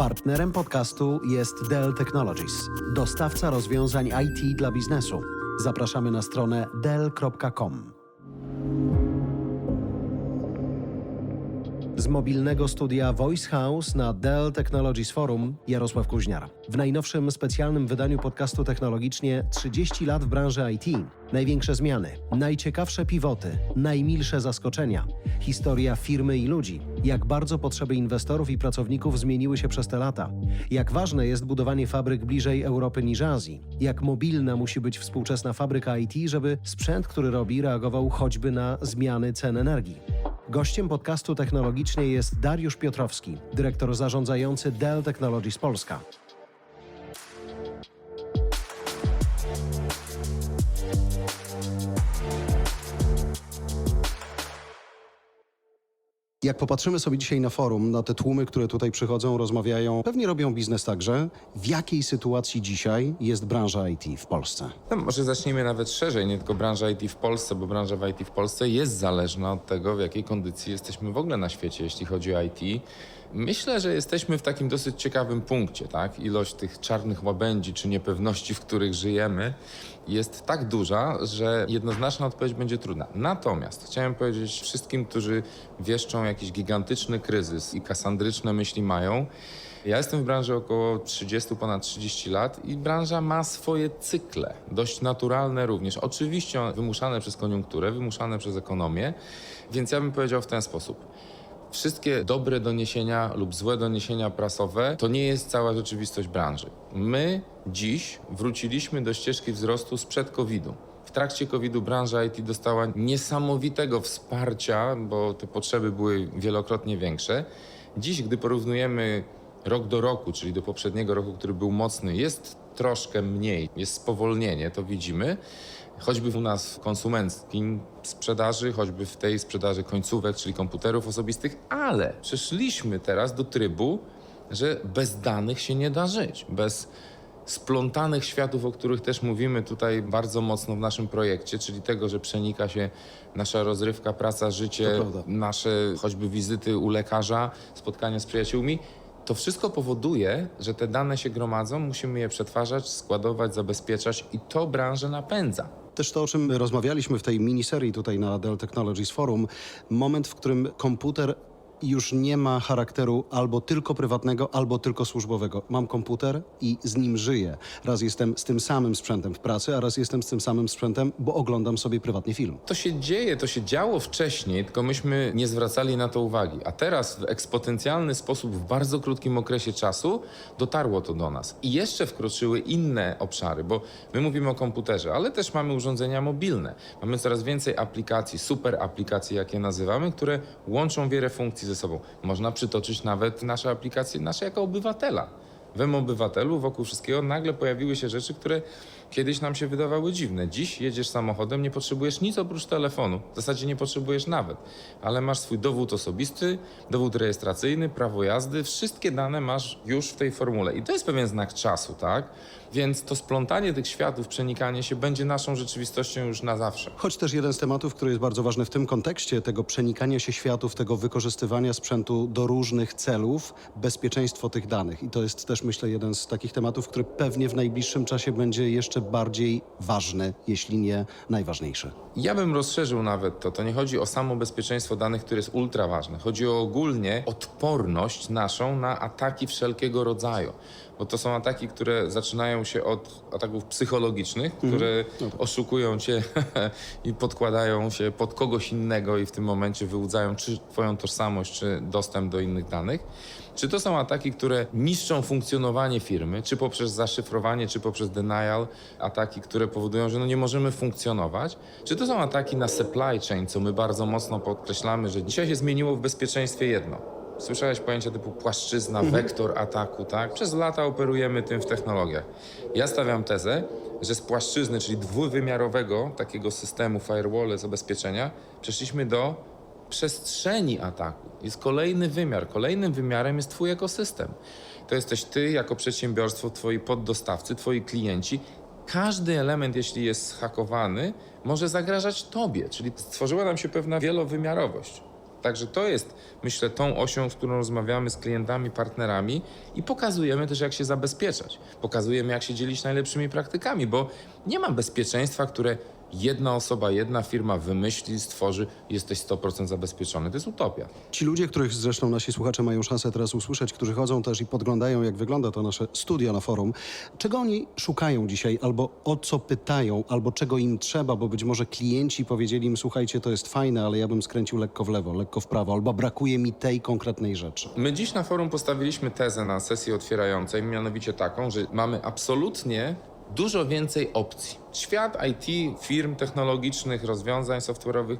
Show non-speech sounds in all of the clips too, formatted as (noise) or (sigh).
Partnerem podcastu jest Dell Technologies, dostawca rozwiązań IT dla biznesu. Zapraszamy na stronę dell.com. Z mobilnego studia Voice House na Dell Technologies Forum Jarosław Kuźniar. W najnowszym specjalnym wydaniu podcastu technologicznie 30 lat w branży IT. Największe zmiany, najciekawsze pivoty, najmilsze zaskoczenia, historia firmy i ludzi, jak bardzo potrzeby inwestorów i pracowników zmieniły się przez te lata, jak ważne jest budowanie fabryk bliżej Europy niż Azji, jak mobilna musi być współczesna fabryka IT, żeby sprzęt, który robi, reagował choćby na zmiany cen energii. Gościem podcastu technologicznie jest Dariusz Piotrowski, dyrektor zarządzający Dell Technologies Polska. Jak popatrzymy sobie dzisiaj na forum, na te tłumy, które tutaj przychodzą, rozmawiają, pewnie robią biznes także. W jakiej sytuacji dzisiaj jest branża IT w Polsce? No, może zacznijmy nawet szerzej, nie tylko branża IT w Polsce, bo branża w IT w Polsce jest zależna od tego, w jakiej kondycji jesteśmy w ogóle na świecie, jeśli chodzi o IT. Myślę, że jesteśmy w takim dosyć ciekawym punkcie, tak? Ilość tych czarnych łabędzi czy niepewności, w których żyjemy, jest tak duża, że jednoznaczna odpowiedź będzie trudna. Natomiast chciałem powiedzieć wszystkim, którzy wieszczą jakiś gigantyczny kryzys i kasandryczne myśli mają, ja jestem w branży około 30, ponad 30 lat i branża ma swoje cykle, dość naturalne również. Oczywiście wymuszane przez koniunkturę, wymuszane przez ekonomię, więc ja bym powiedział w ten sposób. Wszystkie dobre doniesienia lub złe doniesienia prasowe to nie jest cała rzeczywistość branży. My dziś wróciliśmy do ścieżki wzrostu sprzed COVID-u. W trakcie COVID-u branża IT dostała niesamowitego wsparcia, bo te potrzeby były wielokrotnie większe. Dziś, gdy porównujemy rok do roku, czyli do poprzedniego roku, który był mocny, jest troszkę mniej, jest spowolnienie, to widzimy. Choćby u nas w konsumenckim sprzedaży, choćby w tej sprzedaży końcówek, czyli komputerów osobistych, ale przeszliśmy teraz do trybu, że bez danych się nie da żyć. Bez splątanych światów, o których też mówimy tutaj bardzo mocno w naszym projekcie, czyli tego, że przenika się nasza rozrywka, praca, życie, nasze choćby wizyty u lekarza, spotkania z przyjaciółmi. To wszystko powoduje, że te dane się gromadzą, musimy je przetwarzać, składować, zabezpieczać i to branżę napędza. Też to, o czym rozmawialiśmy w tej miniserii tutaj na Dell Technologies Forum, moment, w którym komputer już nie ma charakteru albo tylko prywatnego, albo tylko służbowego. Mam komputer i z nim żyję. Raz jestem z tym samym sprzętem w pracy, a raz jestem z tym samym sprzętem, bo oglądam sobie prywatnie film. To się dzieje, to się działo wcześniej, tylko myśmy nie zwracali na to uwagi. A teraz w eksponencjalny sposób, w bardzo krótkim okresie czasu, dotarło to do nas. I jeszcze wkroczyły inne obszary, bo my mówimy o komputerze, ale też mamy urządzenia mobilne. Mamy coraz więcej aplikacji, super aplikacji, jakie nazywamy, które łączą wiele funkcji ze sobą. Można przytoczyć nawet nasze aplikacje, nasze jako obywatela. W obywatelu wokół wszystkiego nagle pojawiły się rzeczy, które kiedyś nam się wydawały dziwne. Dziś jedziesz samochodem, nie potrzebujesz nic oprócz telefonu. W zasadzie nie potrzebujesz nawet, ale masz swój dowód osobisty, dowód rejestracyjny, prawo jazdy, wszystkie dane masz już w tej formule. I to jest pewien znak czasu, tak? Więc to splątanie tych światów, przenikanie się będzie naszą rzeczywistością już na zawsze. Choć też jeden z tematów, który jest bardzo ważny w tym kontekście, tego przenikania się światów, tego wykorzystywania sprzętu do różnych celów, bezpieczeństwo tych danych. I to jest też, myślę, jeden z takich tematów, który pewnie w najbliższym czasie będzie jeszcze bardziej ważny, jeśli nie najważniejszy. Ja bym rozszerzył nawet to. To nie chodzi o samo bezpieczeństwo danych, które jest ultra ważne. Chodzi o ogólnie odporność naszą na ataki wszelkiego rodzaju. Bo to są ataki, które zaczynają się od ataków psychologicznych, które oszukują cię (laughs) i podkładają się pod kogoś innego i w tym momencie wyłudzają czy twoją tożsamość, czy dostęp do innych danych. Czy to są ataki, które niszczą funkcjonowanie firmy, czy poprzez zaszyfrowanie, czy poprzez denial, ataki, które powodują, że no nie możemy funkcjonować? Czy to są ataki na supply chain, co my bardzo mocno podkreślamy, że dzisiaj się zmieniło w bezpieczeństwie jedno. Słyszałeś pojęcia typu płaszczyzna, wektor ataku, tak? Przez lata operujemy tym w technologiach. Ja stawiam tezę, że z płaszczyzny, czyli dwuwymiarowego takiego systemu firewall, zabezpieczenia, przeszliśmy do przestrzeni ataku. Jest kolejny wymiar. Kolejnym wymiarem jest Twój ekosystem. To jesteś Ty jako przedsiębiorstwo, Twoi poddostawcy, Twoi klienci. Każdy element, jeśli jest zhakowany, może zagrażać Tobie, czyli stworzyła nam się pewna wielowymiarowość. Także to jest, myślę, tą osią, z którą rozmawiamy z klientami, partnerami i pokazujemy też, jak się zabezpieczać. Pokazujemy, jak się dzielić najlepszymi praktykami, bo nie ma bezpieczeństwa, które jedna osoba, jedna firma wymyśli, stworzy jesteś 100% zabezpieczony. To jest utopia. Ci ludzie, których zresztą nasi słuchacze mają szansę teraz usłyszeć, którzy chodzą też i podglądają, jak wygląda to nasze studio na forum, czego oni szukają dzisiaj, albo o co pytają, albo czego im trzeba, bo być może klienci powiedzieli im, słuchajcie, to jest fajne, ale ja bym skręcił lekko w lewo, lekko w prawo, albo brakuje mi tej konkretnej rzeczy. My dziś na forum postawiliśmy tezę na sesji otwierającej, mianowicie taką, że mamy absolutnie dużo więcej opcji. Świat IT, firm technologicznych, rozwiązań software'owych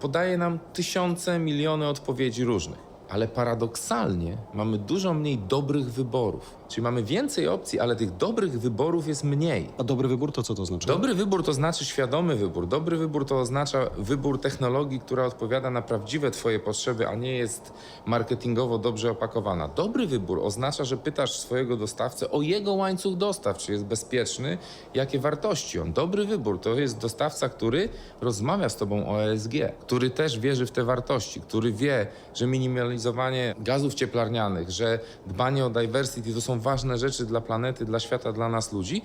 podaje nam tysiące, miliony odpowiedzi różnych, ale paradoksalnie mamy dużo mniej dobrych wyborów. Czyli mamy więcej opcji, ale tych dobrych wyborów jest mniej. A dobry wybór to co to znaczy? Dobry wybór to znaczy świadomy wybór. Dobry wybór to oznacza wybór technologii, która odpowiada na prawdziwe Twoje potrzeby, a nie jest marketingowo dobrze opakowana. Dobry wybór oznacza, że pytasz swojego dostawcę o jego łańcuch dostaw, czy jest bezpieczny, jakie wartości on. Dobry wybór to jest dostawca, który rozmawia z Tobą o ESG, który też wierzy w te wartości, który wie, że minimalizowanie gazów cieplarnianych, że dbanie o diversity to są ważne rzeczy dla planety, dla świata, dla nas ludzi.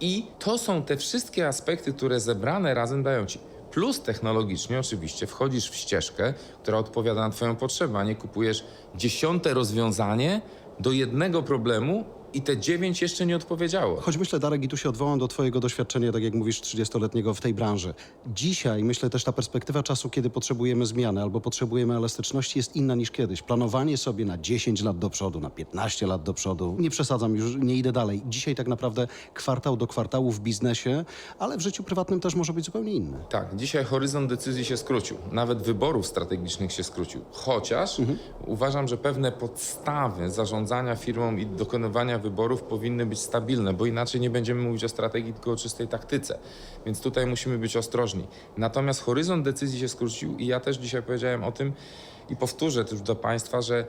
I to są te wszystkie aspekty, które zebrane razem dają ci. Plus technologicznie oczywiście wchodzisz w ścieżkę, która odpowiada na Twoją potrzebę, a nie kupujesz dziesiąte rozwiązanie do jednego problemu i te dziewięć jeszcze nie odpowiedziało. Choć myślę, Darek, i tu się odwołam do Twojego doświadczenia, tak jak mówisz, 30-letniego w tej branży. Dzisiaj, myślę, też ta perspektywa czasu, kiedy potrzebujemy zmiany albo potrzebujemy elastyczności, jest inna niż kiedyś. Planowanie sobie na 10 lat do przodu, na 15 lat do przodu, nie przesadzam, już nie idę dalej. Dzisiaj tak naprawdę kwartał do kwartału w biznesie, ale w życiu prywatnym też może być zupełnie inny. Tak, dzisiaj horyzont decyzji się skrócił. Nawet wyborów strategicznych się skrócił. Chociaż uważam, że pewne podstawy zarządzania firmą i dokonywania wyborów powinny być stabilne, bo inaczej nie będziemy mówić o strategii, tylko o czystej taktyce. Więc tutaj musimy być ostrożni. Natomiast horyzont decyzji się skrócił i ja też dzisiaj powiedziałem o tym i powtórzę też do Państwa, że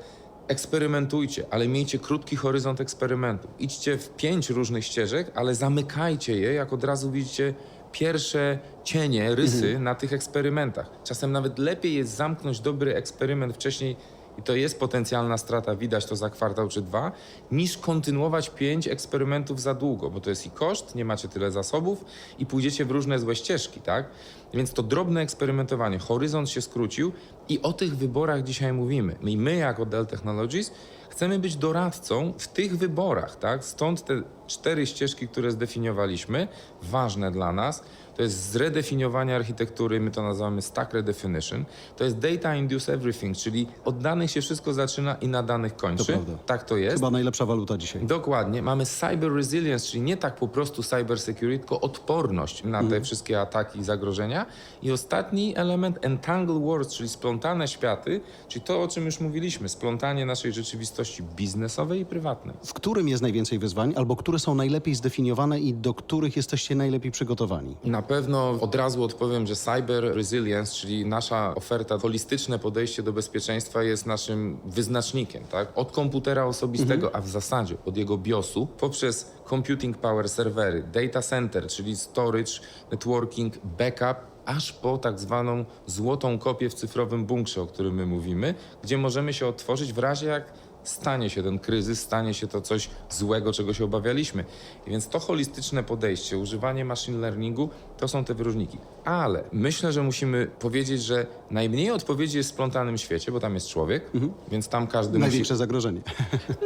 eksperymentujcie, ale miejcie krótki horyzont eksperymentu. Idźcie w pięć różnych ścieżek, ale zamykajcie je, jak od razu widzicie pierwsze cienie, rysy na tych eksperymentach. Czasem nawet lepiej jest zamknąć dobry eksperyment wcześniej i to jest potencjalna strata, widać to za kwartał czy dwa, niż kontynuować pięć eksperymentów za długo, bo to jest i koszt, nie macie tyle zasobów i pójdziecie w różne złe ścieżki, tak? Więc to drobne eksperymentowanie, horyzont się skrócił i o tych wyborach dzisiaj mówimy. I my jako Dell Technologies chcemy być doradcą w tych wyborach, tak? Stąd te cztery ścieżki, które zdefiniowaliśmy, ważne dla nas. To jest zredefiniowanie architektury, my to nazywamy stack redefinition. To jest data induce everything, czyli od danych się wszystko zaczyna i na danych kończy. prawda. tak to jest. Chyba najlepsza waluta dzisiaj. Dokładnie. Mamy cyber resilience, czyli nie tak po prostu cyber security, tylko odporność na te wszystkie ataki i zagrożenia. I ostatni element entangled worlds, czyli splątane światy, czyli to, o czym już mówiliśmy, splątanie naszej rzeczywistości biznesowej i prywatnej. W którym jest najwięcej wyzwań, albo które są najlepiej zdefiniowane i do których jesteście najlepiej przygotowani? Na pewno od razu odpowiem, że cyber resilience, czyli nasza oferta, holistyczne podejście do bezpieczeństwa jest naszym wyznacznikiem, tak? Od komputera osobistego, a w zasadzie od jego BIOSu, poprzez computing power serwery, data center, czyli storage, networking, backup, aż po tak zwaną złotą kopię w cyfrowym bunkrze, o którym my mówimy, gdzie możemy się otworzyć w razie jak stanie się ten kryzys, stanie się to coś złego, czego się obawialiśmy. I więc to holistyczne podejście, używanie machine learningu, to są te wyróżniki. Ale myślę, że musimy powiedzieć, że najmniej odpowiedzi jest w splątanym świecie, bo tam jest człowiek, więc tam każdy musi... Największe zagrożenie.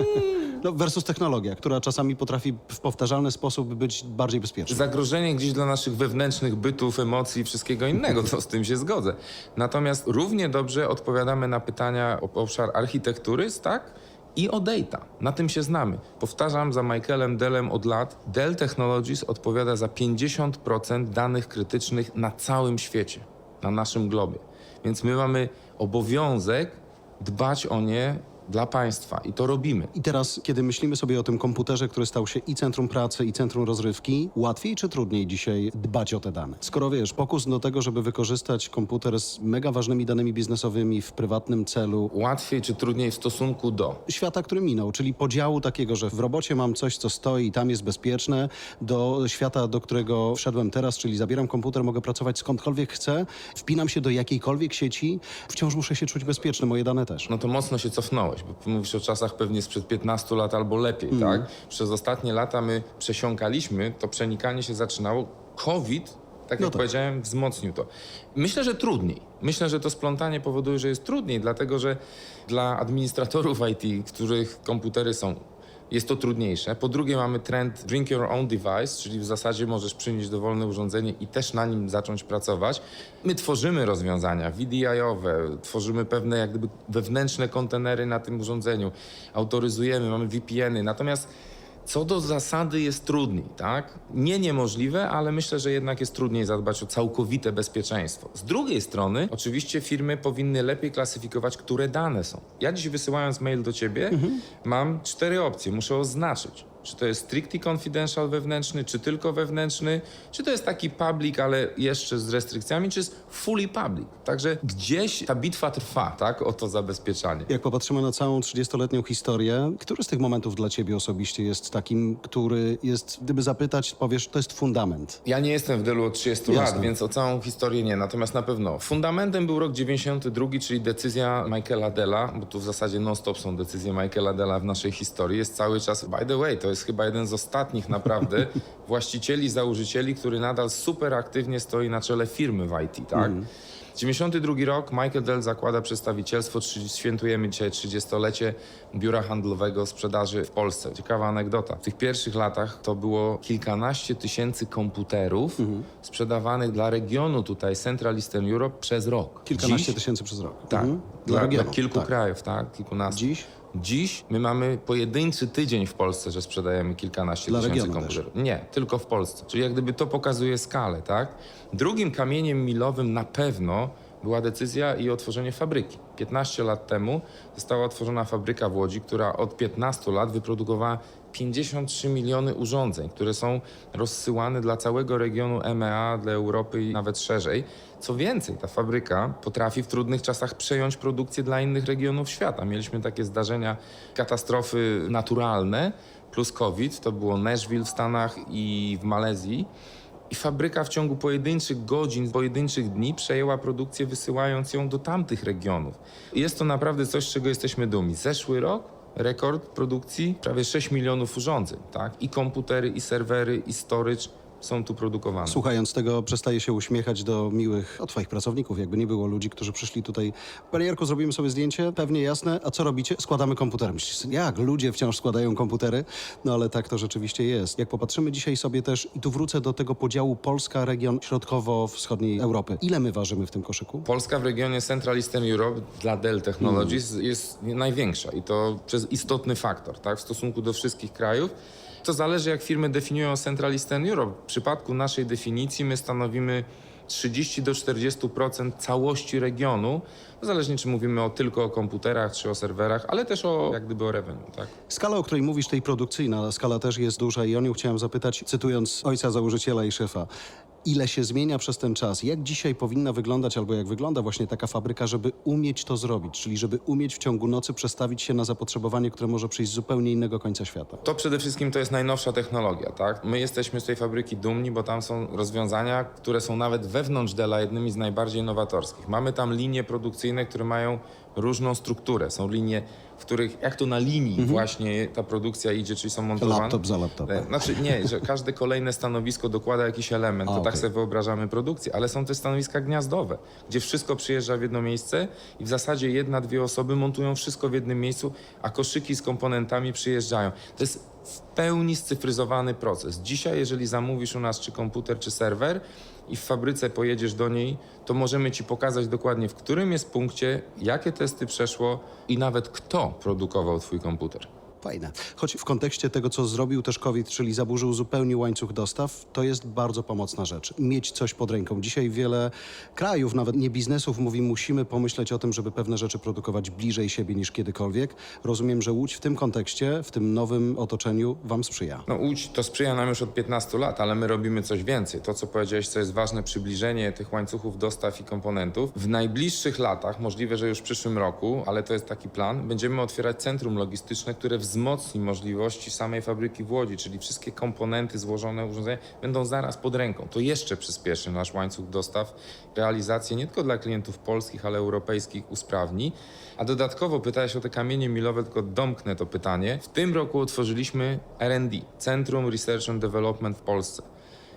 (laughs) no, versus technologia, która czasami potrafi w powtarzalny sposób być bardziej bezpieczna. Zagrożenie gdzieś dla naszych wewnętrznych bytów, emocji i wszystkiego innego, to z tym się zgodzę. Natomiast równie dobrze odpowiadamy na pytania o obszar architektury, tak? I o data. Na tym się znamy. Powtarzam za Michaelem Dellem od lat. Dell Technologies odpowiada za 50% danych krytycznych na całym świecie, na naszym globie. Więc my mamy obowiązek dbać o nie dla państwa i to robimy. I teraz, kiedy myślimy sobie o tym komputerze, który stał się i centrum pracy, i centrum rozrywki, łatwiej czy trudniej dzisiaj dbać o te dane? Skoro wiesz, pokus do tego, żeby wykorzystać komputer z mega ważnymi danymi biznesowymi w prywatnym celu, Łatwiej czy trudniej w stosunku do? świata, który minął, czyli podziału takiego, że w robocie mam coś, co stoi i tam jest bezpieczne, do świata, do którego wszedłem teraz, czyli zabieram komputer, mogę pracować skądkolwiek chcę, wpinam się do jakiejkolwiek sieci, wciąż muszę się czuć bezpieczny, moje dane też. No to mocno się cofnąłeś, bo mówisz o czasach pewnie sprzed 15 lat albo lepiej, tak? Przez ostatnie lata my przesiąkaliśmy, to przenikanie się zaczynało. COVID, tak No jak tak. powiedziałem, wzmocnił to. Myślę, że trudniej. Myślę, że to splątanie powoduje, że jest trudniej, dlatego że dla administratorów IT, których komputery są jest to trudniejsze. Po drugie mamy trend bring your own device, czyli w zasadzie możesz przynieść dowolne urządzenie i też na nim zacząć pracować. My tworzymy rozwiązania VDI-owe, tworzymy pewne jak gdyby wewnętrzne kontenery na tym urządzeniu, autoryzujemy, mamy VPN-y, natomiast co do zasady jest trudniej, tak? Nie niemożliwe, ale myślę, że jednak jest trudniej zadbać o całkowite bezpieczeństwo. Z drugiej strony, oczywiście firmy powinny lepiej klasyfikować, które dane są. Ja dziś wysyłając mail do ciebie, mam cztery opcje. Muszę oznaczyć, czy to jest strictly confidential wewnętrzny, czy tylko wewnętrzny, czy to jest taki public, ale jeszcze z restrykcjami, czy jest fully public. Także gdzieś ta bitwa trwa, tak? O to zabezpieczanie. Jak popatrzymy na całą 30-letnią historię, który z tych momentów dla ciebie osobiście jest takim, który jest, gdyby zapytać, powiesz, to jest fundament? Ja nie jestem w Delu od 30 Jasne. lat, więc o całą historię nie. Natomiast na pewno fundamentem był rok 92, czyli decyzja Michaela Della, bo tu w zasadzie non-stop są decyzje Michaela Della w naszej historii. Jest cały czas, by the way, to jest chyba jeden z ostatnich naprawdę (laughs) właścicieli, założycieli, który nadal super aktywnie stoi na czele firmy w IT, tak? 92 rok, Michael Dell zakłada przedstawicielstwo, trzy- świętujemy dzisiaj 30-lecie biura handlowego sprzedaży w Polsce. Ciekawa anegdota. W tych pierwszych latach to było kilkanaście tysięcy komputerów sprzedawanych dla regionu tutaj Central Eastern Europe przez rok. Kilkanaście Dziś, tysięcy przez rok. Tak, Mhm. dla, dla, regionu, kilku tak. krajów, tak, kilkunastu. Dziś? Dziś my mamy pojedynczy tydzień w Polsce, że sprzedajemy kilkanaście Dla tysięcy komputerów. Nie, tylko w Polsce. Czyli jak gdyby to pokazuje skalę, tak? Drugim kamieniem milowym na pewno była decyzja i otworzenie fabryki. 15 lat temu została otworzona fabryka w Łodzi, która od 15 lat wyprodukowała 53 miliony urządzeń, które są rozsyłane dla całego regionu EMEA, dla Europy i nawet szerzej. Co więcej, ta fabryka potrafi w trudnych czasach przejąć produkcję dla innych regionów świata. Mieliśmy takie zdarzenia, katastrofy naturalne plus COVID, to było Nashville w Stanach i w Malezji. I fabryka w ciągu pojedynczych godzin, pojedynczych dni przejęła produkcję, wysyłając ją do tamtych regionów. Jest to naprawdę coś, z czego jesteśmy dumni. Zeszły rok rekord produkcji prawie 6 milionów urządzeń, tak? I komputery, i serwery, i storage są tu produkowane. Słuchając tego, przestaje się uśmiechać do miłych, od twoich pracowników, jakby nie było ludzi, którzy przyszli tutaj. Panie Jarku, zrobimy sobie zdjęcie, pewnie jasne. A co robicie? Składamy komputery. Myślisz, jak? Ludzie wciąż składają komputery? No ale tak to rzeczywiście jest. Jak popatrzymy dzisiaj sobie też, i tu wrócę do tego podziału Polska, region środkowo-wschodniej Europy. Ile my ważymy w tym koszyku? Polska w regionie Central Eastern Europe dla Dell Technologies jest największa i to przez istotny faktor, tak, w stosunku do wszystkich krajów. To zależy, jak firmy definiują Central Eastern Europe. W przypadku naszej definicji my stanowimy 30 do 40% całości regionu, zależnie czy mówimy o, tylko o komputerach, czy o serwerach, ale też o, jak gdyby o revenue, tak? Skala, o której mówisz, tej produkcyjna, skala też jest duża i o nią chciałem zapytać, cytując ojca założyciela i szefa. Ile się zmienia przez ten czas? Jak dzisiaj powinna wyglądać, albo jak wygląda właśnie taka fabryka, żeby umieć to zrobić? Czyli żeby umieć w ciągu nocy przestawić się na zapotrzebowanie, które może przyjść z zupełnie innego końca świata. To przede wszystkim to jest najnowsza technologia, tak? My jesteśmy z tej fabryki dumni, bo tam są rozwiązania, które są nawet wewnątrz Della jednymi z najbardziej nowatorskich. Mamy tam linie produkcyjne, które mają różną strukturę. Są linie, w których, jak to na linii właśnie ta produkcja idzie, czyli są montowane. Laptop za laptopem. E, Znaczy nie, że każde kolejne stanowisko dokłada jakiś element, A, to tak okej. sobie wyobrażamy produkcję, ale są też stanowiska gniazdowe, gdzie wszystko przyjeżdża w jedno miejsce i w zasadzie jedna, dwie osoby montują wszystko w jednym miejscu, a koszyki z komponentami przyjeżdżają. To jest w pełni scyfryzowany proces. Dzisiaj, jeżeli zamówisz u nas czy komputer, czy serwer i w fabryce pojedziesz do niej, to możemy ci pokazać dokładnie, w którym jest punkcie, jakie testy przeszło i nawet kto produkował twój komputer. Fajne. Choć w kontekście tego, co zrobił też COVID, czyli zaburzył zupełnie łańcuch dostaw, to jest bardzo pomocna rzecz. Mieć coś pod ręką. Dzisiaj wiele krajów, nawet nie biznesów, mówi, musimy pomyśleć o tym, żeby pewne rzeczy produkować bliżej siebie niż kiedykolwiek. Rozumiem, że Łódź w tym kontekście, w tym nowym otoczeniu wam sprzyja. No Łódź to sprzyja nam już od 15 lat, ale my robimy coś więcej. To, co powiedziałeś, co jest ważne, przybliżenie tych łańcuchów dostaw i komponentów. W najbliższych latach, możliwe, że już w przyszłym roku, ale to jest taki plan, będziemy otwierać centrum logistyczne, które wzmocni możliwości samej fabryki w Łodzi, czyli wszystkie komponenty, złożone urządzenia będą zaraz pod ręką. To jeszcze przyspieszy nasz łańcuch dostaw, realizację nie tylko dla klientów polskich, ale europejskich usprawni. A dodatkowo pytałeś o te kamienie milowe, tylko domknę to pytanie. W tym roku otworzyliśmy R&D, Centrum Research and Development w Polsce.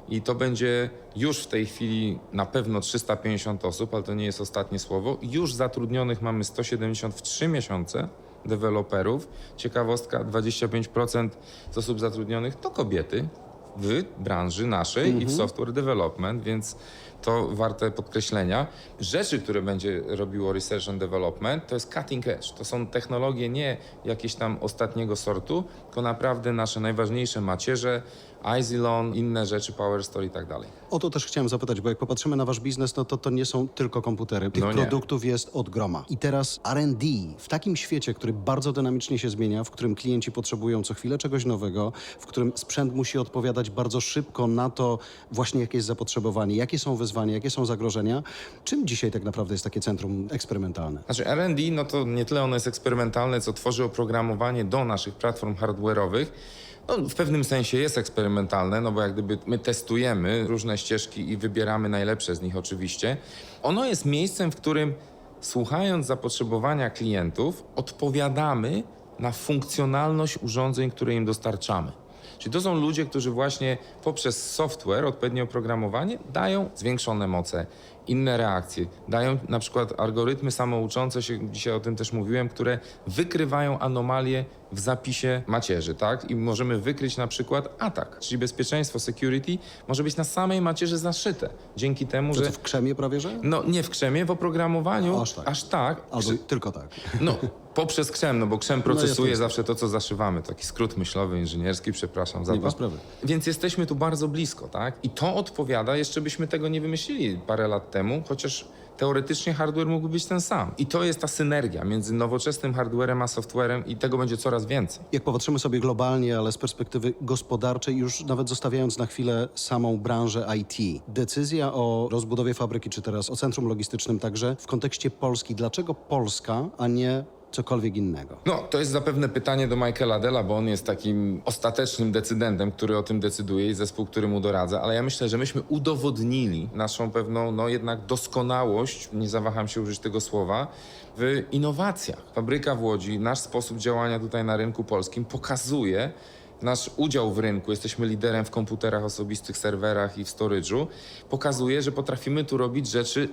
I to będzie już w tej chwili na pewno 350 osób, ale to nie jest ostatnie słowo. Już zatrudnionych mamy 170 w 3 miesiące deweloperów. Ciekawostka, 25% z osób zatrudnionych to kobiety w branży naszej i w software development, więc to warte podkreślenia. Rzeczy, które będzie robiło Research and Development, to jest cutting edge. To są technologie nie jakieś tam ostatniego sortu, tylko naprawdę nasze najważniejsze macierze, Izilon, inne rzeczy, PowerStore i tak dalej. O to też chciałem zapytać, bo jak popatrzymy na wasz biznes, no to to nie są tylko komputery. Tych No produktów jest od groma. I teraz R&D w takim świecie, który bardzo dynamicznie się zmienia, w którym klienci potrzebują co chwilę czegoś nowego, w którym sprzęt musi odpowiadać bardzo szybko na to właśnie jakie jest zapotrzebowanie, jakie są wyzwania, jakie są zagrożenia. Czym dzisiaj tak naprawdę jest takie centrum eksperymentalne? Znaczy R&D, no to nie tyle ono jest eksperymentalne, co tworzy oprogramowanie do naszych platform hardware'owych. No, w pewnym sensie jest eksperymentalne, no bo jak gdyby my testujemy różne ścieżki i wybieramy najlepsze z nich oczywiście. Ono jest miejscem, w którym słuchając zapotrzebowania klientów, odpowiadamy na funkcjonalność urządzeń, które im dostarczamy. Czyli to są ludzie, którzy właśnie poprzez software, odpowiednie oprogramowanie dają zwiększone moce, inne reakcje, dają na przykład algorytmy samouczące się, dzisiaj o tym też mówiłem, które wykrywają anomalie w zapisie macierzy, tak? I możemy wykryć na przykład atak, czyli bezpieczeństwo, security może być na samej macierzy zaszyte. Dzięki temu, że to w krzemie prawie, że? no nie w krzemie, w oprogramowaniu Aż tak. aż tak Albo tylko tak. no, (laughs) poprzez krzem, no bo krzem procesuje jasne. zawsze to, co zaszywamy. Taki skrót myślowy, inżynierski, przepraszam za Nie to. ma sprawy. Więc jesteśmy tu bardzo blisko, tak? I to odpowiada, jeszcze byśmy tego nie wymyślili parę lat temu, chociaż teoretycznie hardware mógłby być ten sam. I to jest ta synergia między nowoczesnym hardwarem a softwarem i tego będzie coraz więcej. Jak popatrzymy sobie globalnie, ale z perspektywy gospodarczej, już nawet zostawiając na chwilę samą branżę IT, decyzja o rozbudowie fabryki, czy teraz o centrum logistycznym także w kontekście Polski. Dlaczego Polska, a nie cokolwiek innego? No, to jest zapewne pytanie do Michaela Della, bo on jest takim ostatecznym decydentem, który o tym decyduje i zespół, który mu doradza, ale ja myślę, że myśmy udowodnili naszą pewną, no jednak doskonałość, nie zawaham się użyć tego słowa, w innowacjach. Fabryka w Łodzi, nasz sposób działania tutaj na rynku polskim pokazuje, Nasz udział w rynku, jesteśmy liderem w komputerach osobistych, serwerach i w storage'u, pokazuje, że potrafimy tu robić rzeczy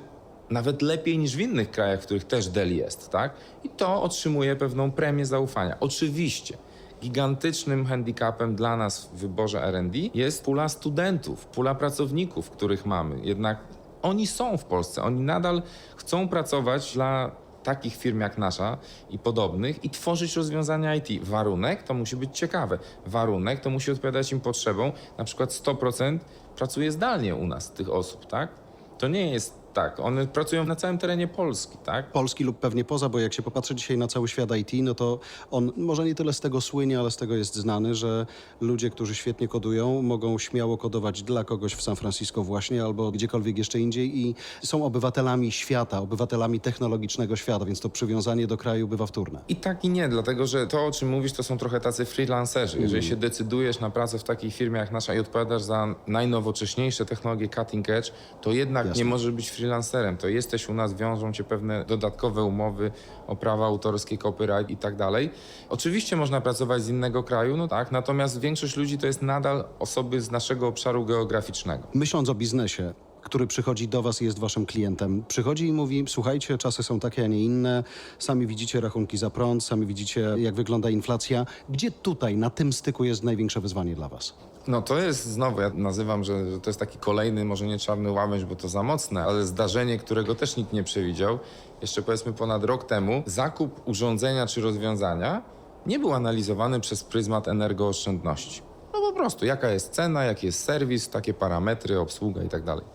nawet lepiej niż w innych krajach, w których też Dell jest, tak? I to otrzymuje pewną premię zaufania. Oczywiście gigantycznym handicapem dla nas w wyborze R&D jest pula studentów, pula pracowników, których mamy. Jednak oni są w Polsce, oni nadal chcą pracować dla takich firm jak nasza i podobnych i tworzyć rozwiązania IT. Warunek to musi być ciekawe. Warunek to musi odpowiadać im potrzebom. Na przykład 100% pracuje zdalnie u nas tych osób, tak? To nie jest tak. One pracują na całym terenie Polski, tak? Polski lub pewnie poza, bo jak się popatrzy dzisiaj na cały świat IT, no to on może nie tyle z tego słynie, ale z tego jest znany, że ludzie, którzy świetnie kodują, mogą śmiało kodować dla kogoś w San Francisco właśnie albo gdziekolwiek jeszcze indziej i są obywatelami świata, obywatelami technologicznego świata, więc to przywiązanie do kraju bywa wtórne. I tak i nie, dlatego że to, o czym mówisz, to są trochę tacy freelancerzy. Jeżeli się decydujesz na pracę w takiej firmie jak nasza i odpowiadasz za najnowocześniejsze technologie cutting edge, to jednak Jasne. nie możesz być freelancerem. To jesteś u nas, wiążą cię pewne dodatkowe umowy o prawa autorskie, copyright i tak dalej. Oczywiście można pracować z innego kraju, no tak, natomiast większość ludzi to jest nadal osoby z naszego obszaru geograficznego. Myśląc o biznesie, który przychodzi do Was i jest Waszym klientem, przychodzi i mówi: Słuchajcie, czasy są takie, a nie inne, sami widzicie rachunki za prąd, sami widzicie, jak wygląda inflacja. Gdzie tutaj, na tym styku, jest największe wyzwanie dla Was? No to jest znowu, ja nazywam, że, to jest taki kolejny, może nie czarny łabędź, bo to za mocne, ale zdarzenie, którego też nikt nie przewidział. Jeszcze powiedzmy ponad rok temu zakup urządzenia czy rozwiązania nie był analizowany przez pryzmat energooszczędności. No po prostu, jaka jest cena, jaki jest serwis, takie parametry, obsługa i tak dalej.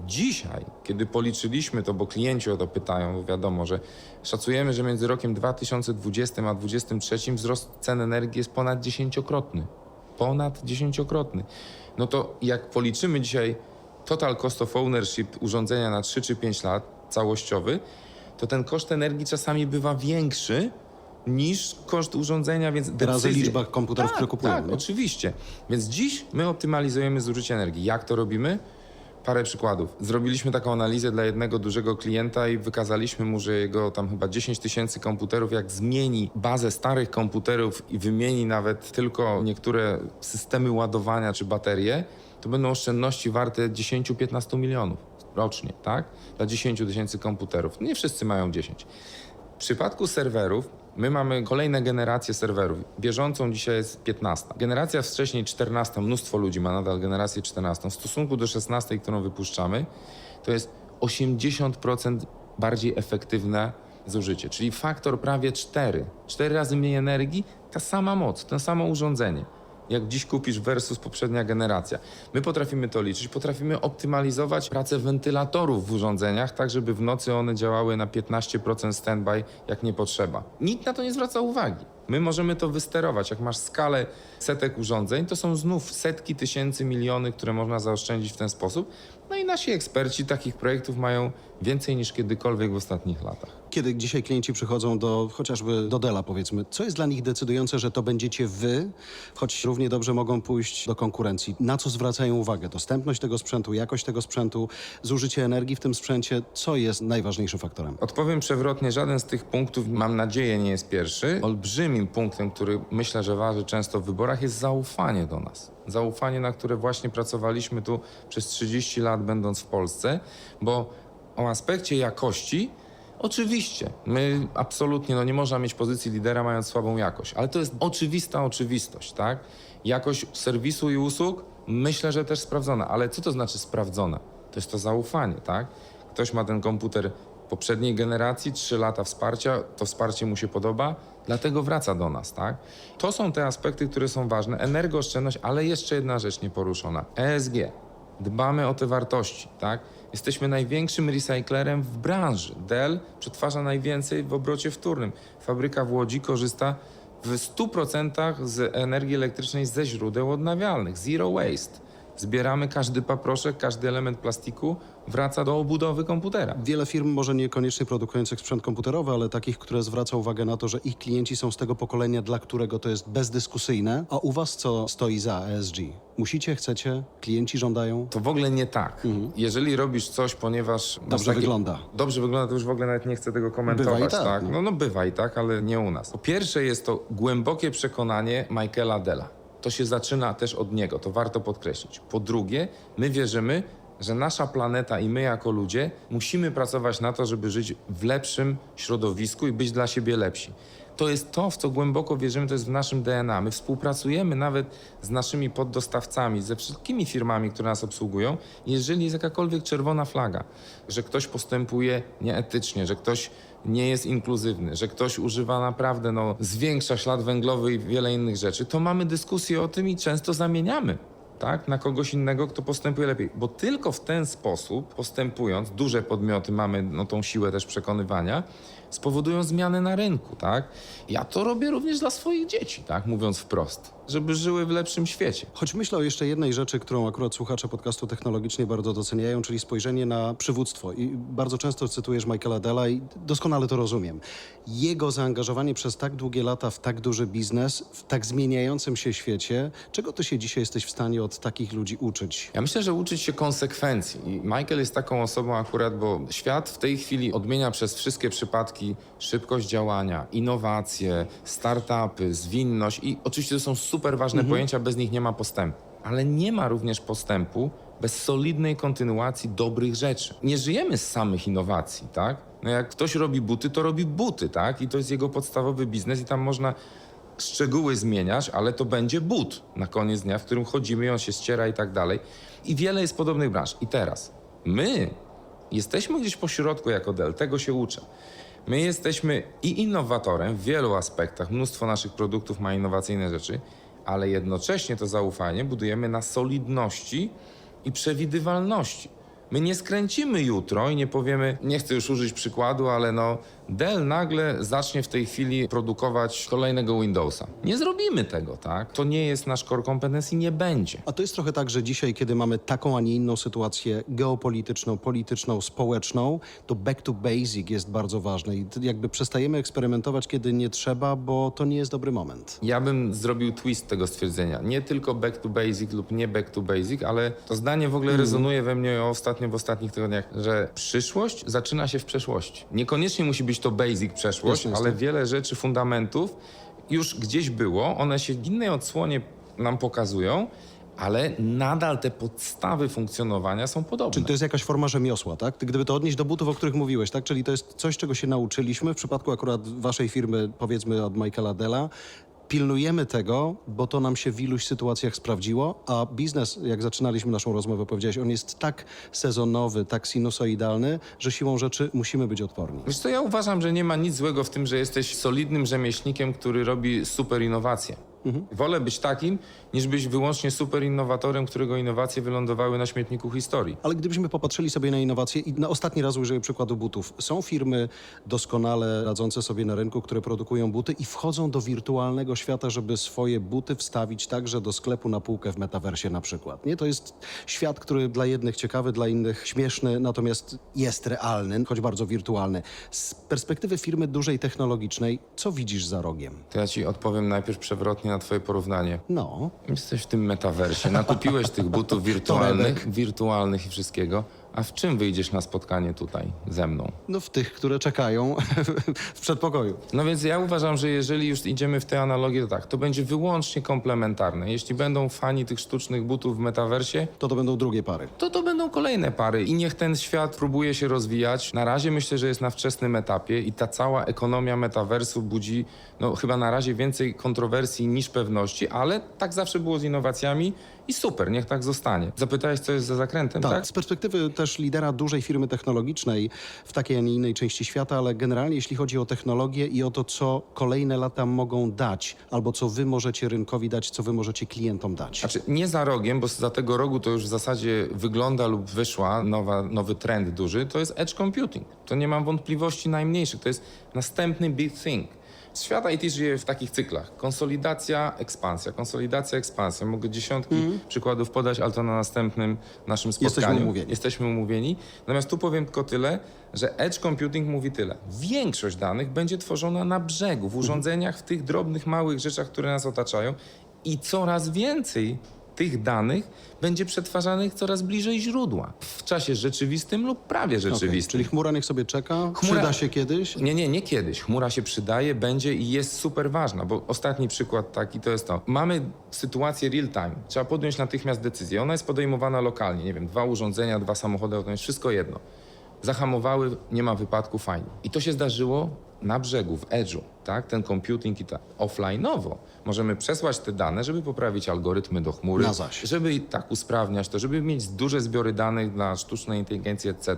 Dzisiaj, kiedy policzyliśmy to, bo klienci o to pytają, bo wiadomo, że szacujemy, że między rokiem 2020 a 2023 wzrost cen energii jest ponad dziesięciokrotny. Ponad dziesięciokrotny. No to jak policzymy dzisiaj total cost of ownership urządzenia na 3 czy 5 lat, całościowy, to ten koszt energii czasami bywa większy niż koszt urządzenia, więc Razy decyzje... liczba komputerów, tak, które kupują. Tak, nie? oczywiście. Więc dziś my optymalizujemy zużycie energii. Jak to robimy? Parę przykładów. Zrobiliśmy taką analizę dla jednego dużego klienta i wykazaliśmy mu, że jego tam chyba 10 tysięcy komputerów, jak zmieni bazę starych komputerów i wymieni nawet tylko niektóre systemy ładowania czy baterie, to będą oszczędności warte 10-15 milionów rocznie, tak? Dla 10 tysięcy komputerów. Nie wszyscy mają 10. W przypadku serwerów my mamy kolejne generacje serwerów. Bieżącą dzisiaj jest 15. Generacja wcześniej 14, mnóstwo ludzi ma nadal generację 14. W stosunku do 16, którą wypuszczamy, to jest 80% bardziej efektywne zużycie, czyli faktor prawie 4. 4 razy mniej energii, ta sama moc, to samo urządzenie. Jak dziś kupisz versus poprzednia generacja. My potrafimy to liczyć, potrafimy optymalizować pracę wentylatorów w urządzeniach, tak żeby w nocy one działały na 15% standby, jak nie potrzeba. Nikt na to nie zwraca uwagi. My możemy to wysterować. Jak masz skalę setek urządzeń, to są znów setki tysięcy, miliony, które można zaoszczędzić w ten sposób. No i nasi eksperci takich projektów mają więcej niż kiedykolwiek w ostatnich latach. Kiedy dzisiaj klienci przychodzą do chociażby do Dela, powiedzmy, co jest dla nich decydujące, że to będziecie wy, choć równie dobrze mogą pójść do konkurencji? Na co zwracają uwagę? Dostępność tego sprzętu, jakość tego sprzętu, zużycie energii w tym sprzęcie, co jest najważniejszym faktorem? Odpowiem przewrotnie, żaden z tych punktów, mam nadzieję, nie jest pierwszy. Olbrzymim punktem, który myślę, że waży często w wyborach, jest zaufanie do nas. Zaufanie, na które właśnie pracowaliśmy tu przez 30 lat, będąc w Polsce, bo o aspekcie jakości. Oczywiście, my absolutnie no nie można mieć pozycji lidera mając słabą jakość, ale to jest oczywista oczywistość, tak? Jakość serwisu i usług myślę, że też sprawdzona, ale co to znaczy sprawdzona? To jest to zaufanie, tak? Ktoś ma ten komputer poprzedniej generacji, 3 lata wsparcia, to wsparcie mu się podoba, dlatego wraca do nas, tak? To są te aspekty, które są ważne. Energooszczędność, ale jeszcze jedna rzecz nieporuszona. ESG. Dbamy o te wartości, tak? Jesteśmy największym recyklerem w branży. Dell przetwarza najwięcej w obrocie wtórnym. Fabryka w Łodzi korzysta w 100% z energii elektrycznej ze źródeł odnawialnych. Zero waste. Zbieramy każdy paproszek, każdy element plastiku, wraca do obudowy komputera. Wiele firm, może niekoniecznie produkujących sprzęt komputerowy, ale takich, które zwraca uwagę na to, że ich klienci są z tego pokolenia, dla którego to jest bezdyskusyjne. A u was co stoi za ESG? Musicie, chcecie, klienci żądają? To w ogóle nie tak. Jeżeli robisz coś, ponieważ... Dobrze wygląda. Dobrze wygląda, to już w ogóle nawet nie chcę tego komentować. Bywa i tak, tak? no. No, no bywa i tak, ale nie u nas. Po pierwsze jest to głębokie przekonanie Michaela Della. To się zaczyna też od niego, to warto podkreślić. Po drugie, my wierzymy, że nasza planeta i my jako ludzie musimy pracować na to, żeby żyć w lepszym środowisku i być dla siebie lepsi. To jest to, w co głęboko wierzymy, to jest w naszym DNA. My współpracujemy nawet z naszymi poddostawcami, ze wszystkimi firmami, które nas obsługują. Jeżeli jest jakakolwiek czerwona flaga, że ktoś postępuje nieetycznie, że ktoś nie jest inkluzywny, że ktoś używa naprawdę, no, zwiększa ślad węglowy i wiele innych rzeczy, to mamy dyskusję o tym i często zamieniamy tak, na kogoś innego, kto postępuje lepiej. Bo tylko w ten sposób, postępując, duże podmioty mamy no, tą siłę też przekonywania, spowodują zmiany na rynku, tak? Ja to robię również dla swoich dzieci, tak, mówiąc wprost, żeby żyły w lepszym świecie. Choć myślę o jeszcze jednej rzeczy, którą akurat słuchacze podcastu technologicznie bardzo doceniają, czyli spojrzenie na przywództwo. I bardzo często cytujesz Michaela Della i doskonale to rozumiem. Jego zaangażowanie przez tak długie lata w tak duży biznes, w tak zmieniającym się świecie, czego ty się dzisiaj jesteś w stanie od takich ludzi uczyć? Ja myślę, że uczyć się konsekwencji. I Michael jest taką osobą akurat, bo świat w tej chwili odmienia przez wszystkie przypadki szybkość działania, innowacje, startupy, zwinność i oczywiście to są super ważne pojęcia, bez nich nie ma postępu. Ale nie ma również postępu bez solidnej kontynuacji dobrych rzeczy. Nie żyjemy z samych innowacji, tak? No jak ktoś robi buty, to robi buty, tak? I to jest jego podstawowy biznes i tam można szczegóły zmieniać, ale to będzie but na koniec dnia, w którym chodzimy i on się ściera i tak dalej. I wiele jest podobnych branż. I teraz my jesteśmy gdzieś po środku jako Dell, tego się uczę. My jesteśmy i innowatorem w wielu aspektach. Mnóstwo naszych produktów ma innowacyjne rzeczy, ale jednocześnie to zaufanie budujemy na solidności i przewidywalności. My nie skręcimy jutro i nie powiemy, nie chcę już użyć przykładu, ale no Dell nagle zacznie w tej chwili produkować kolejnego Windowsa. Nie zrobimy tego, tak? To nie jest nasz core competency i nie będzie. A to jest trochę tak, że dzisiaj, kiedy mamy taką, a nie inną sytuację geopolityczną, polityczną, społeczną, to back to basic jest bardzo ważne i jakby przestajemy eksperymentować, kiedy nie trzeba, bo to nie jest dobry moment. Ja bym zrobił twist tego stwierdzenia. Nie tylko back to basic lub nie back to basic, ale to zdanie w ogóle Mhm. rezonuje we mnie ostatnio w ostatnich tygodniach, że przyszłość zaczyna się w przeszłości. Niekoniecznie musi być to basic przeszłość, ale wiele rzeczy, fundamentów już gdzieś było, one się w innej odsłonie nam pokazują, ale nadal te podstawy funkcjonowania są podobne. Czyli to jest jakaś forma rzemiosła, tak? Gdyby to odnieść do butów, o których mówiłeś, tak? Czyli to jest coś, czego się nauczyliśmy w przypadku akurat waszej firmy, powiedzmy od Michaela Della. Pilnujemy tego, bo to nam się w iluś sytuacjach sprawdziło, a biznes, jak zaczynaliśmy naszą rozmowę, powiedziałeś, on jest tak sezonowy, tak sinusoidalny, że siłą rzeczy musimy być odporni. Wiesz co, ja uważam, że nie ma nic złego w tym, że jesteś solidnym rzemieślnikiem, który robi super innowacje. Wolę być takim, niż być wyłącznie super innowatorem, którego innowacje wylądowały na śmietniku historii. Ale gdybyśmy popatrzyli sobie na innowacje i na ostatni raz użyję przykładu butów. Są firmy doskonale radzące sobie na rynku, które produkują buty i wchodzą do wirtualnego świata, żeby swoje buty wstawić także do sklepu na półkę w metaversie na przykład. Nie, to jest świat, który dla jednych ciekawy, dla innych śmieszny, natomiast jest realny, choć bardzo wirtualny. Z perspektywy firmy dużej technologicznej, co widzisz za rogiem? To ja ci odpowiem najpierw przewrotnie na twoje porównanie. No, Jesteś w tym metaversie, nakupiłeś tych butów (laughs) wirtualnych, wirtualnych i wszystkiego, a w czym wyjdziesz na spotkanie tutaj ze mną? no w tych, które czekają (laughs) w przedpokoju. No więc ja uważam, że jeżeli już idziemy w tę analogię, to tak, to będzie wyłącznie komplementarne. Jeśli będą fani tych sztucznych butów w metaversie, To to będą drugie pary. to to będą kolejne pary i niech ten świat próbuje się rozwijać. Na razie myślę, że jest na wczesnym etapie i ta cała ekonomia metaversu budzi no, chyba na razie więcej kontrowersji niż pewności, ale tak zawsze było z innowacjami i super, niech tak zostanie. Zapytałeś, co jest za zakrętem, tak? Tak, z perspektywy też lidera dużej firmy technologicznej w takiej, a nie innej części świata, ale generalnie jeśli chodzi o technologię i o to, co kolejne lata mogą dać, albo co wy możecie rynkowi dać, co wy możecie klientom dać. Znaczy nie za rogiem, bo za tego rogu to już w zasadzie wygląda lub wyszła nowa, nowy trend duży, to jest edge computing. To nie mam wątpliwości najmniejszych. To jest następny big thing. Świat IT żyje w takich cyklach. Konsolidacja, ekspansja, konsolidacja, ekspansja. Mogę dziesiątki przykładów podać, ale to na następnym naszym spotkaniu. umówieni. Jesteśmy umówieni. Natomiast tu powiem tylko tyle, że edge computing mówi tyle. Większość danych będzie tworzona na brzegu, w urządzeniach, w tych drobnych, małych rzeczach, które nas otaczają i coraz więcej tych danych będzie przetwarzanych coraz bliżej źródła. W czasie rzeczywistym lub prawie rzeczywistym. Czyli chmura niech sobie czeka, Chmura- przyda się kiedyś. Nie, nie, nie kiedyś. Chmura się przydaje, będzie i jest super ważna, bo ostatni przykład taki to jest to. Mamy sytuację real time. Trzeba podjąć natychmiast decyzję. Ona jest podejmowana lokalnie. Nie wiem, dwa urządzenia, dwa samochody, to jest wszystko jedno. Zahamowały, nie ma wypadku, fajnie. I to się zdarzyło na brzegu, w edge'u, tak? Ten computing i tak. Offline'owo możemy przesłać te dane, żeby poprawić algorytmy do chmury, Na zaś. żeby tak usprawniać to, żeby mieć duże zbiory danych dla sztucznej inteligencji, etc.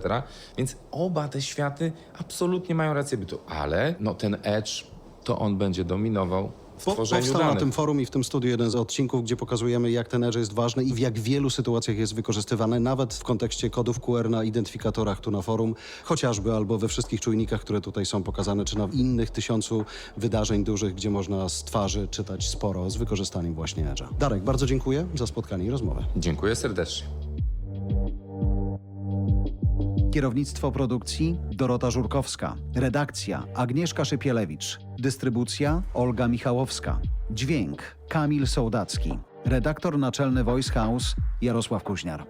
Więc oba te światy absolutnie mają rację bytu, ale no ten edge, to on będzie dominował w Po, tworzeniu powstał danych. na tym forum i w tym studiu jeden z odcinków, gdzie pokazujemy, jak ten Edge jest ważny i w jak wielu sytuacjach jest wykorzystywany, nawet w kontekście kodów QR na identyfikatorach tu na forum, chociażby albo we wszystkich czujnikach, które tutaj są pokazane, czy na innych tysiącu wydarzeń dużych, gdzie można z twarzy czytać sporo z wykorzystaniem właśnie Edge'a. Darek, bardzo dziękuję za spotkanie i rozmowę. Dziękuję serdecznie. Kierownictwo produkcji Dorota Żurkowska. Redakcja Agnieszka Szypielewicz. Dystrybucja Olga Michałowska. Dźwięk Kamil Sołdacki. Redaktor naczelny Voice House Jarosław Kuźniar.